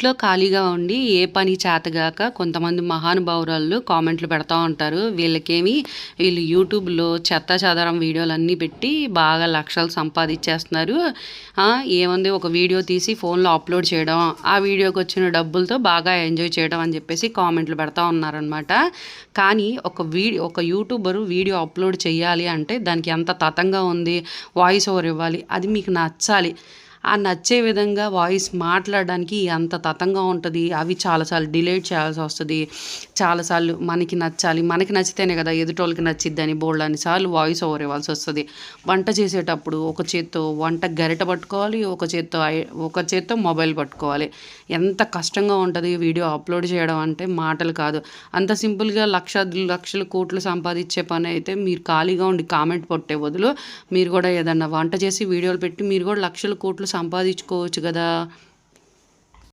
ఇంట్లో ఖాళీగా ఉండి ఏ పని చేతగాక కొంతమంది మహానుభావురాళ్ళు కామెంట్లు పెడతా ఉంటారు. వీళ్ళకేమి వీళ్ళు యూట్యూబ్లో చెత్త చెదరం వీడియోలు అన్నీ పెట్టి బాగా లక్షలు సంపాదించేస్తున్నారు. ఏముంది ఒక వీడియో తీసి ఫోన్లో అప్లోడ్ చేయడం ఆ వీడియోకి వచ్చిన డబ్బులతో బాగా ఎంజాయ్ చేయడం అని చెప్పేసి కామెంట్లు పెడతా ఉన్నారనమాట కానీ ఒక వీడియో ఒక యూట్యూబర్ వీడియో అప్లోడ్ చేయాలి అంటే దానికి ఎంత తతంగా ఉంది వాయిస్ ఓవర్ ఇవ్వాలి అది మీకు నచ్చాలి. ఆ నచ్చే విధంగా వాయిస్ మాట్లాడడానికి ఎంత తతంగా ఉంటుంది. అవి చాలాసార్లు డిలేట్ చేయాల్సి వస్తుంది. చాలాసార్లు మనకి నచ్చాలి. మనకి నచ్చితేనే కదా ఎదుటోళ్ళకి నచ్చిద్దని బోల్డ్ అని సార్లు వాయిస్ ఓవర్ ఇవ్వాల్సి వస్తుంది. వంట చేసేటప్పుడు ఒక చేత్తో వంట గరిట పట్టుకోవాలి. ఒక చేత్తో ఒక చేత్తో మొబైల్ పట్టుకోవాలి. ఎంత కష్టంగా ఉంటుంది వీడియో అప్లోడ్ చేయడం అంటే మాటలు కాదు. అంత సింపుల్గా లక్ష లక్షలు కోట్లు సంపాదించే పని అయితే మీరు ఖాళీగా ఉండి కామెంట్ పొట్టే బదులు మీరు కూడా ఏదన్నా వంట చేసి వీడియోలు పెట్టి మీరు కూడా లక్షల కోట్లు సంపాదించుకోవచ్చు కదా.